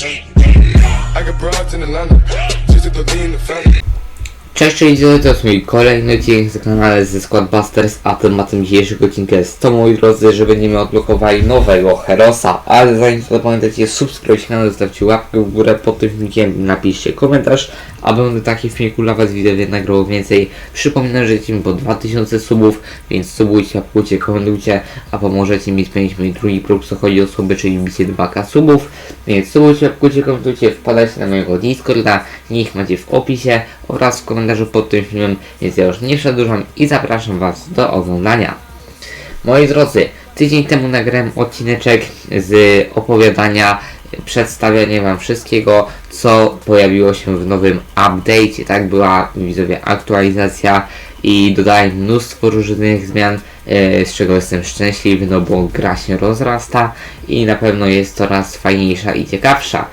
I got broads in Atlanta, just to throw in the family. Cześć, cześć, to jest mój kolejny odcinek na kanale ze Squadbusters, a tematem dzisiejszego odcinka jest to, moi drodzy, że będziemy odblokowali nowego Herosa, ale zanim to pamiętajcie, subskrybujcie kanał, zostawcie łapkę w górę pod tym filmikiem, napiszcie komentarz, a będę taki filmiku dla was widzowie nagrał więcej. Przypominam, że lecimy po 2000 subów, więc subujcie, apkujcie, komentujcie, a pomożecie mi spełnić mój drugi próg, co chodzi o suby, czyli bicie 2k subów, więc subujcie, apkujcie, komentujcie, wpadajcie na mojego Discorda, link macie w opisie oraz w komentarzu pod tym filmem, więc ja już nie przedłużam i zapraszam was do oglądania. Moi drodzy, tydzień temu nagrałem odcineczek z opowiadania, przedstawiania wam wszystkiego, co pojawiło się w nowym update'cie. Tak była, widzowie, aktualizacja i dodałem mnóstwo różnych zmian, e, z czego jestem szczęśliwy, no bo gra się rozrasta i na pewno jest coraz fajniejsza i ciekawsza.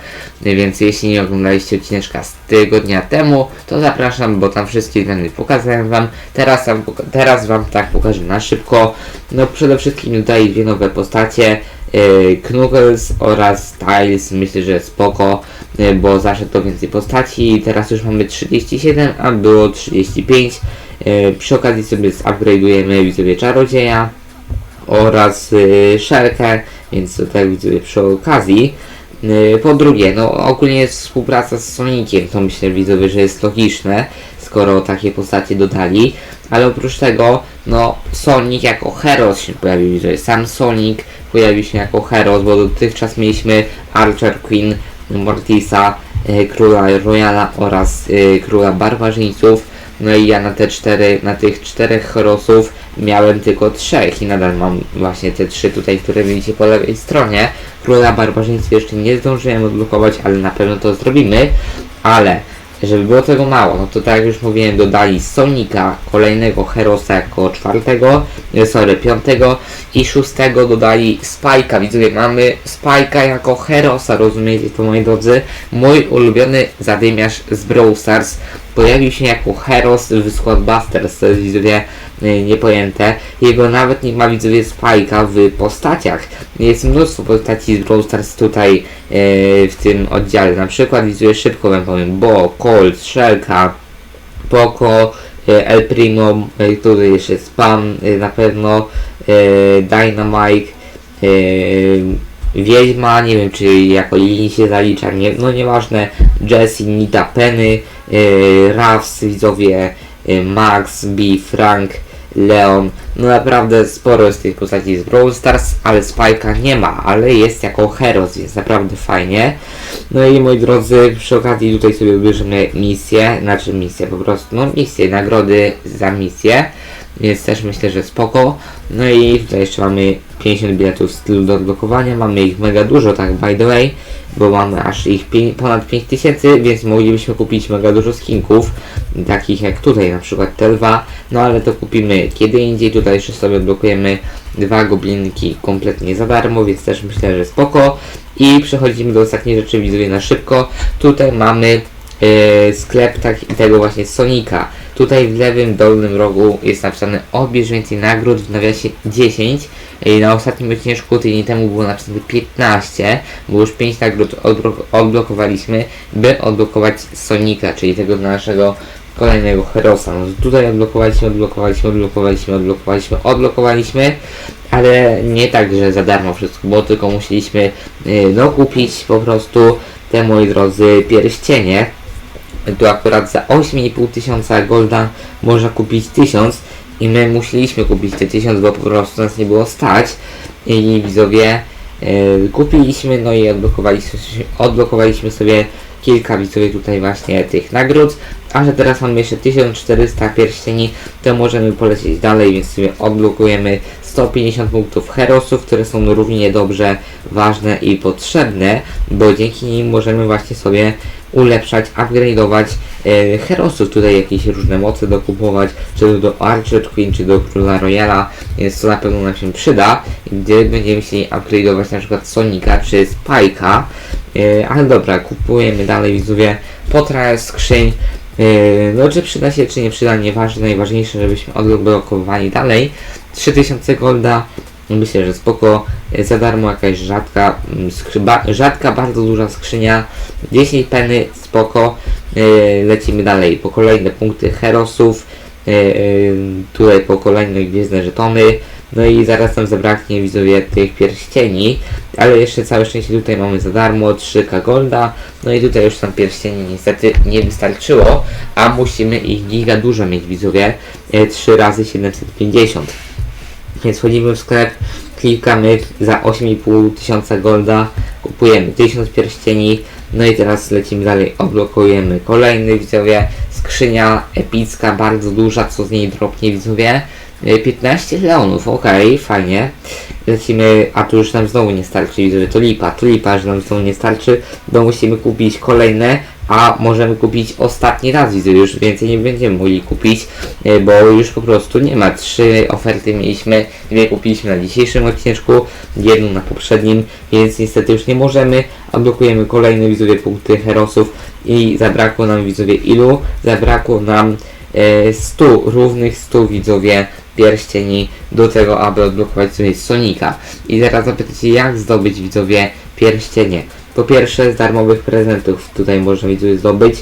Więc jeśli nie oglądaliście odcineczka z tygodnia temu, to zapraszam, bo tam wszystkie zmiany pokazałem wam. Teraz, poka- teraz wam tak pokażę na szybko. No przede wszystkim dodaję dwie nowe postacie. Yy, Knuckles oraz Styles myślę, że spoko, yy, bo zaszedł to więcej postaci. Teraz już mamy 37, a było 35. Yy, przy okazji sobie zupgrade'ujemy widzowie czarodzieja oraz Szelkę, więc to tak widzowie przy okazji. Po drugie, no ogólnie jest współpraca z Soniciem, to myślę widzowie, że jest logiczne, skoro takie postacie dodali, ale oprócz tego, no Sonic jako Heros się pojawił, widzowie, sam Sonic pojawił się jako Heros, bo dotychczas mieliśmy Archer Queen, Mortisa, yy, Króla Royala oraz yy, Króla Barbarzyńców, no i ja na te cztery, na tych czterech herosów miałem tylko trzech i nadal mam właśnie te trzy tutaj, które widzicie po lewej stronie. Króla Barbarzyńców jeszcze nie zdążyłem odblokować, ale na pewno to zrobimy. Ale, żeby było tego mało, no to tak jak już mówiłem, dodali Sonika, kolejnego herosa jako czwartego, e, sorry, piątego i szóstego dodali Spike'a. Widzowie, mamy Spike'a jako herosa, rozumiecie to moi drodzy? Mój ulubiony zadymiarz z Brawl Stars pojawił się jako Heros w Squadbusters, widzowie niepojęte. Jego nawet nie ma widzowie Spike'a w postaciach. Jest mnóstwo postaci z Brawl Stars tutaj y, w tym oddziale. Na przykład widzowie szybko wam powiem, Bo, Colt, Shelka, Poco, y, El Primo, który jeszcze Spam na pewno, Dynamite, Wiedźma, nie wiem czy jako linii się zalicza, nie, no nieważne, Jessie, Nita, Penny, Ruffs, widzowie, Max, B, Frank, Leon, no naprawdę sporo jest tych postaci z Brawl Stars, ale Spike'a nie ma, ale jest jako Heros, więc naprawdę fajnie. No i moi drodzy, przy okazji tutaj sobie bierzemy misję, znaczy misję po prostu, no misję, nagrody za misję, więc też myślę, że spoko. No i tutaj jeszcze mamy 50 biletów w stylu do odblokowania, mamy ich mega dużo, tak by the way, bo mamy aż ich ponad 5000, więc moglibyśmy kupić mega dużo skinków, takich jak tutaj na przykład te dwa, no ale to kupimy kiedy indziej, tutaj jeszcze sobie odblokujemy dwa goblinki kompletnie za darmo, więc też myślę, że spoko. I przechodzimy do ostatniej rzeczy, widzowie, na szybko. Tutaj mamy e, sklep tak, tego właśnie Sonika. Tutaj w lewym dolnym rogu jest napisane odbierz więcej nagród w nawiasie 10. I na ostatnim odcineczku tydzień temu było napisane 15, bo już 5 nagród odblo- odblokowaliśmy, by odblokować Sonika, czyli tego naszego kolejnego Herosa. No tutaj odblokowaliśmy, odblokowaliśmy, odblokowaliśmy, odblokowaliśmy, odblokowaliśmy, ale nie tak, że za darmo wszystko, bo tylko musieliśmy yy, no kupić po prostu te moi drodzy pierścienie. Tu akurat za 8,5 tysiąca golda można kupić 1000 i my musieliśmy kupić te 1000, bo po prostu nas nie było stać. I widzowie yy, kupiliśmy, no i odblokowaliśmy, odblokowaliśmy sobie kilka widzowie tutaj właśnie tych nagród, a że teraz mamy jeszcze 1400 pierścieni, to możemy polecieć dalej, więc sobie odblokujemy 150 punktów herosów, które są równie dobrze ważne i potrzebne, bo dzięki nim możemy właśnie sobie ulepszać, upgrade'ować e, herosów, tutaj jakieś różne moce dokupować, czy do Archer Queen, czy do Króla Royala, więc to na pewno nam się przyda, gdy będziemy chcieli upgrade'ować na przykład Sonika, czy Spike'a, e, ale dobra, kupujemy dalej widzowie potraję skrzyń, e, no czy przyda się, czy nie przyda, nieważne, najważniejsze, żebyśmy odblokowali dalej, 3000 golda Myślę, że spoko. Za darmo jakaś rzadka, mm, ba, rzadka, bardzo duża skrzynia. 10 peny, spoko. E, Lecimy dalej po kolejne punkty herosów. E, e, Tutaj po kolejne gwiezdne żetony. No i zaraz nam zabraknie widzowie tych pierścieni. Ale jeszcze całe szczęście tutaj mamy za darmo 3K Golda. No i tutaj już tam pierścieni niestety nie wystarczyło. A musimy ich giga dużo mieć widzowie. E, 3 razy 750. Więc wchodzimy w sklep, klikamy za 8,5 tysiąca golda, kupujemy 1000 pierścieni, no i teraz lecimy dalej, odblokujemy kolejny widzowie, skrzynia epicka, bardzo duża, co z niej dropnie widzowie, E, 15 leonów, okej, fajnie, lecimy, a tu już nam znowu nie starczy widzowie, to lipa, to lipa, że nam znowu nie starczy, bo musimy kupić kolejne, a możemy kupić ostatni raz widzowie, już więcej nie będziemy mogli kupić, e, bo już po prostu nie ma. Trzy oferty mieliśmy, dwie kupiliśmy na dzisiejszym odcineczku, jedną na poprzednim, więc niestety już nie możemy. Odblokujemy kolejne widzowie punkty herosów i zabrakło nam widzowie ilu? Zabrakło nam e, 100, równych 100 widzowie pierścieni do tego, aby odblokować sobie Sonika. I teraz zapytacie, jak zdobyć widzowie pierścienie? Po pierwsze, z darmowych prezentów tutaj można widzowie zdobyć,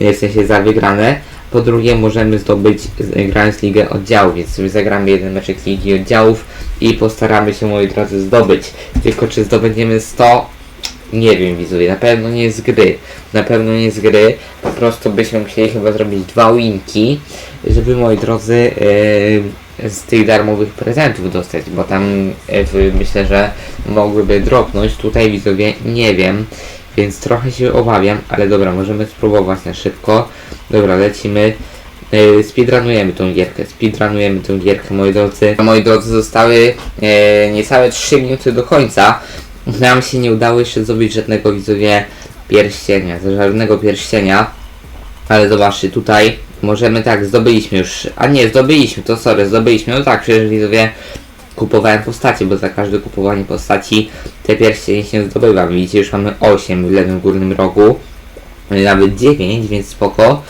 w sensie za wygrane. Po drugie, możemy zdobyć, grając ligę oddziałów, więc sobie zagramy jeden meczek ligi oddziałów i postaramy się, moi drodzy, zdobyć. Tylko czy zdobędziemy 100? Nie wiem, widzowie, na pewno nie z gry. Na pewno nie z gry. Po prostu byśmy musieli chyba zrobić dwa winki, żeby, moi drodzy, e, z tych darmowych prezentów dostać, bo tam e, w- myślę, że mogłyby dropnąć. Tutaj, widzowie, nie wiem. Więc trochę się obawiam, ale dobra, możemy spróbować na szybko. Dobra, lecimy. Yy, speedrunujemy tą gierkę, speedrunujemy tą gierkę, moi drodzy. Moi drodzy, zostały e, niecałe 3 minuty do końca. Nam się nie udało jeszcze zrobić żadnego widzowie pierścienia, żadnego pierścienia. Ale zobaczcie, tutaj możemy tak, zdobyliśmy już, a nie, zdobyliśmy, to sorry, zdobyliśmy, no tak, przecież widzowie kupowałem postacie, bo za każde kupowanie postaci te pierścienie się zdobywa. Widzicie, już mamy 8 w lewym górnym rogu, nawet 9, więc spoko.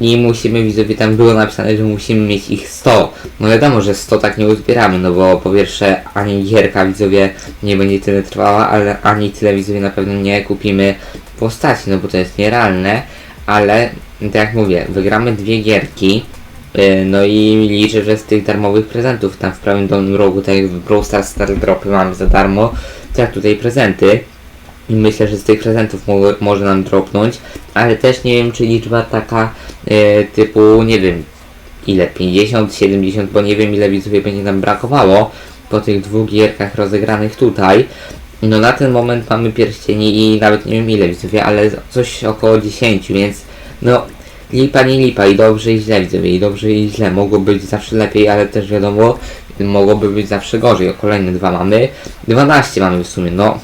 I musimy, widzowie, tam było napisane, że musimy mieć ich 100. No wiadomo, że 100 tak nie uzbieramy, no bo po pierwsze ani gierka, widzowie, nie będzie tyle trwała, ale ani tyle, widzowie, na pewno nie kupimy postaci, no bo to jest nierealne. Ale, tak jak mówię, wygramy dwie gierki, Yy, No i liczę, że z tych darmowych prezentów tam w prawym dolnym rogu, tak jak w Brawl Stars Star Dropy mamy za darmo, tak tutaj prezenty. I myślę, że z tych prezentów mo może nam dropnąć, ale też nie wiem, czy liczba taka e, typu, nie wiem, ile, 50, 70, bo nie wiem ile widzowie będzie nam brakowało po tych dwóch gierkach rozegranych tutaj. No na ten moment mamy pierścieni i nawet nie wiem ile widzowie, ale coś około 10, więc no lipa nie lipa i dobrze i źle widzowie, i dobrze i źle. Mogło być zawsze lepiej, ale też wiadomo, mogłoby być zawsze gorzej. O kolejne dwa mamy. 12 mamy w sumie, no.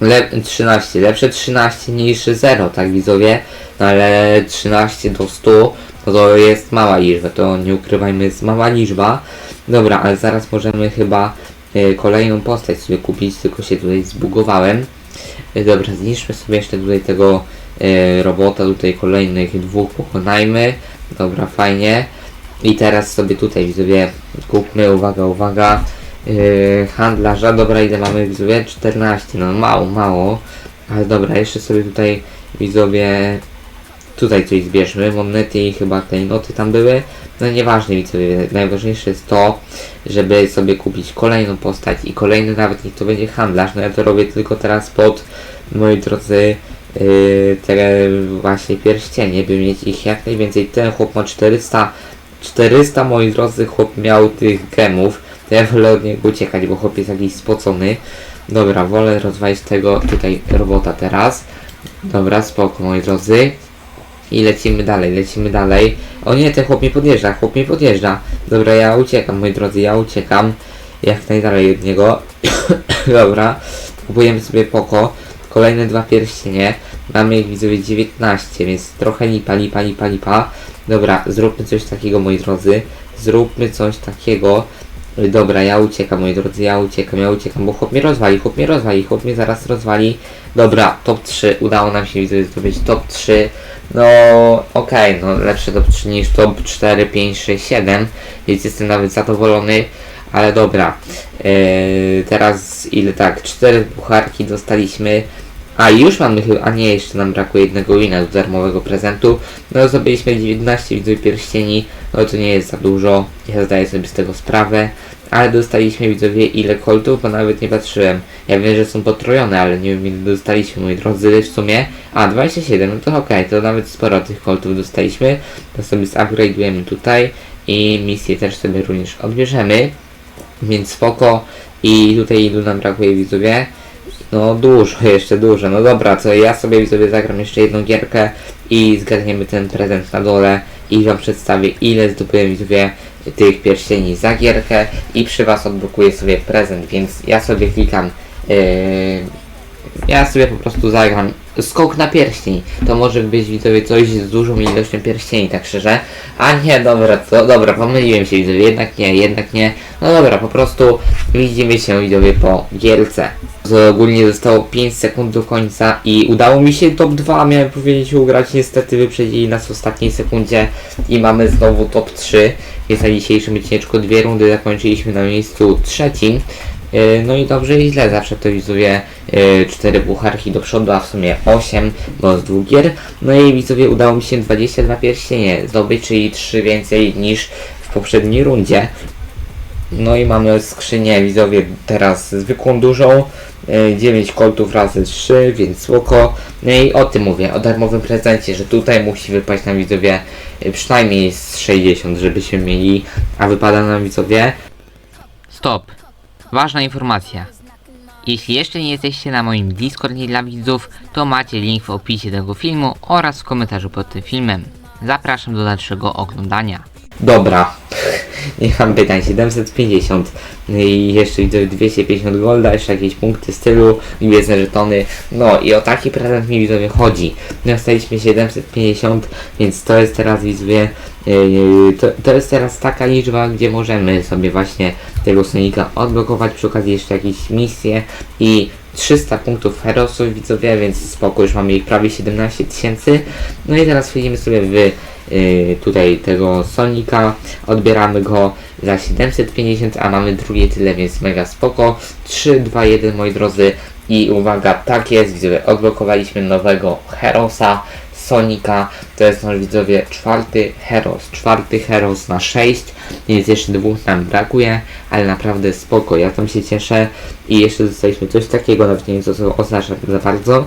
Le 13, lepsze 13 niż 0, tak widzowie, no ale 13 do 100 to, to jest mała liczba, to nie ukrywajmy, jest mała liczba. Dobra, ale zaraz możemy chyba e, kolejną postać sobie kupić, tylko się tutaj zbugowałem. E, dobra, zniszczmy sobie jeszcze tutaj tego e, robota, tutaj kolejnych dwóch pokonajmy. Dobra, fajnie. I teraz sobie tutaj widzowie kupmy, uwaga, uwaga. Yy, handlarza, dobra ile mamy widzowie? 14, no mało, mało. Ale dobra, jeszcze sobie tutaj widzowie tutaj coś zbierzmy, monety i chyba klejnoty tam były. No nieważne widzowie, najważniejsze jest to, żeby sobie kupić kolejną postać i kolejny nawet niech to będzie handlarz. No ja to robię tylko teraz pod, moi drodzy, yy, te właśnie pierścienie, by mieć ich jak najwięcej. Ten chłop ma 400, 400 moi drodzy, chłop miał tych gemów. To ja wolę od niego uciekać, bo chłop jest jakiś spocony. Dobra, wolę rozwalić tego tutaj robota teraz. Dobra, spoko moi drodzy. I lecimy dalej, lecimy dalej. O nie, ten chłop mnie podjeżdża, chłop mnie podjeżdża. Dobra, ja uciekam, moi drodzy, ja uciekam. Jak najdalej od niego. Dobra, kupujemy sobie poko. Kolejne dwa pierścienie. Mamy ich widzowie 19, więc trochę lipa, lipa, lipa, lipa. Dobra, zróbmy coś takiego, moi drodzy. Zróbmy coś takiego. Dobra, ja uciekam, moi drodzy, ja uciekam, ja uciekam, bo chłop mnie rozwali, chłop mnie rozwali, chłop mnie zaraz rozwali. Dobra, top 3, udało nam się widzowie zdobyć top 3. No, okej, no lepsze top 3 niż top 4, 5, 6, 7, więc jestem nawet zadowolony. Ale dobra, Eee, teraz ile tak, cztery pucharki dostaliśmy, a już mamy chyba, a nie, jeszcze nam brakuje jednego wina do darmowego prezentu. No zrobiliśmy 19 widzowie pierścieni, no to nie jest za dużo, ja zdaję sobie z tego sprawę. Ale dostaliśmy widzowie ile koltów, bo nawet nie patrzyłem. Ja wiem, że są potrojone, ale nie wiem ile dostaliśmy moi drodzy w sumie. A, 27, no to okej, to nawet sporo tych koltów dostaliśmy. To sobie zupgrade'ujemy tutaj i misję też sobie również odbierzemy. Więc spoko. I tutaj ilu nam brakuje widzowie? No dużo, jeszcze dużo. No dobra, co ja sobie widzowie zagram jeszcze jedną gierkę i zgadniemy ten prezent na dole i wam przedstawię ile zdobyłem widzowie tych pierścieni za gierkę i przy was odblokuję sobie prezent, więc ja sobie klikam yy, ja sobie po prostu zagram skok na pierścień. To może być widzowie coś z dużą ilością pierścieni, tak szczerze. A nie, dobra, to dobra, pomyliłem się widzowie, jednak nie, jednak nie. No dobra, po prostu widzimy się widzowie po gierce. To ogólnie zostało 5 sekund do końca i udało mi się top 2, miałem powiedzieć ugrać, niestety wyprzedzili nas w ostatniej sekundzie i mamy znowu top 3. Więc na dzisiejszym odcineczku dwie rundy zakończyliśmy na miejscu trzecim. Yy, No i dobrze i źle, zawsze to widzowie 4 pucharki do przodu, a w sumie 8, bo z dwóch gier. No i widzowie udało mi się 22 pierścienie zdobyć, czyli 3 więcej niż w poprzedniej rundzie. No i mamy skrzynię widzowie teraz zwykłą dużą, yy, 9 koltów razy 3, więc spoko. No i o tym mówię, o darmowym prezencie, że tutaj musi wypaść nam widzowie przynajmniej z 60, żebyśmy mieli, a wypada nam widzowie Stop. Ważna informacja. Jeśli jeszcze nie jesteście na moim Discordzie dla widzów, to macie link w opisie tego filmu oraz w komentarzu pod tym filmem. Zapraszam do dalszego oglądania. Dobra, nie mam pytań, 750 i jeszcze widzę 250 golda, jeszcze jakieś punkty stylu, gwiezdne żetony, no i o taki prezent mi widzowie chodzi. Dostaliśmy 750, więc to jest teraz widzowie, yy, to, to jest teraz taka liczba, gdzie możemy sobie właśnie tego Sonika odblokować, przy okazji jeszcze jakieś misje i 300 punktów herosów widzowie, więc spoko, już mamy ich prawie 17 tysięcy. No i teraz wchodzimy sobie w y, tutaj tego Sonika, odbieramy go za 750, a mamy drugie tyle, więc mega spoko. 3, 2, 1 moi drodzy i uwaga, tak jest, widzowie, odblokowaliśmy nowego Herosa, Sonika, to jest nasz widzowie czwarty Heros, czwarty Heros na 6, więc jeszcze dwóch nam brakuje, ale naprawdę spoko, ja tam się cieszę. I jeszcze dostaliśmy coś takiego, nawet nie wiem co to oznacza za bardzo,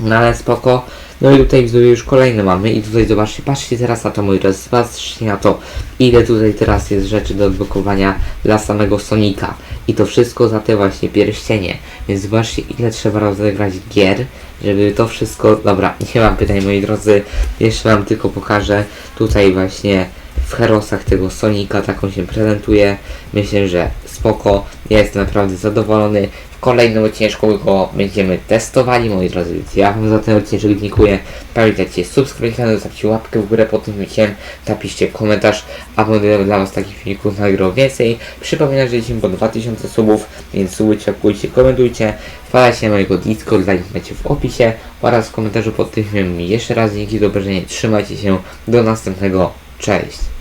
no ale spoko. No i tutaj widzowie już kolejne mamy i tutaj zobaczcie, patrzcie teraz na to mój drodzy, patrzcie na to, ile tutaj teraz jest rzeczy do odblokowania dla samego Sonika. I to wszystko za te właśnie pierścienie. Więc zobaczcie ile trzeba rozegrać gier, żeby to wszystko... Dobra, nie mam pytań moi drodzy, jeszcze wam tylko pokażę tutaj właśnie w herosach tego Sonika, taką się prezentuje. Myślę, że spoko, ja jestem naprawdę zadowolony. W kolejnym odcinku go będziemy testowali, moi drodzy, więc ja wam za ten odcinek dziękuję. Pamiętajcie, subskrybujcie zostawcie łapkę w górę pod tym filmiem, napiszcie komentarz, a będę dla was takich filmików nagrał więcej. Przypominam, że lecimy po 2000 subów, więc subujcie, łapkujcie, komentujcie. Wpadajcie na mojego Discord, link macie w opisie oraz w komentarzu pod tym filmem. Jeszcze raz dzięki za obejrzenie, trzymajcie się, do następnego, cześć.